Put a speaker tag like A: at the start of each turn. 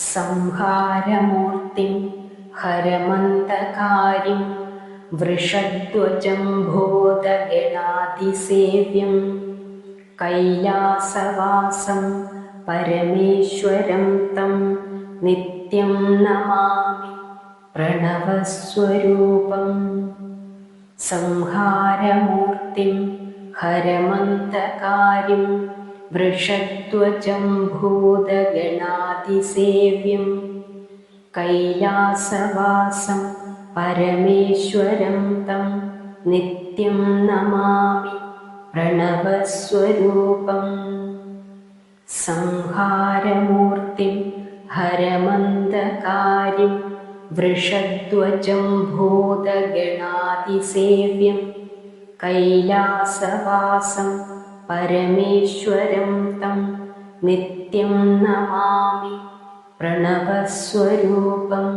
A: സംഹാരമൂർത്തിം ഹരമന്തകാരിം വൃഷധ്വജം ഭൂതഗണാതിസേവ്യം കൈലാസവാസം പരമേശ്വരം തം നിത്യം നമാമി പ്രണവസ്വരൂപം. സംഹാരമൂർത്തിം ഹരമന്തകാരിം वृषद्वचं भोधगणातिसेव्यं कैलासवासं परमेश्वरं तं नित्यं नमामि प्रणवस्वरूपम् संहारमूर्तिं हरमन्दकारिं वृषध्वजं भोधगणातिसेव्यं कैलासवासं പരമേശ്വരം തം നിത്യം നമാമി പ്രണവസ്വരൂപം.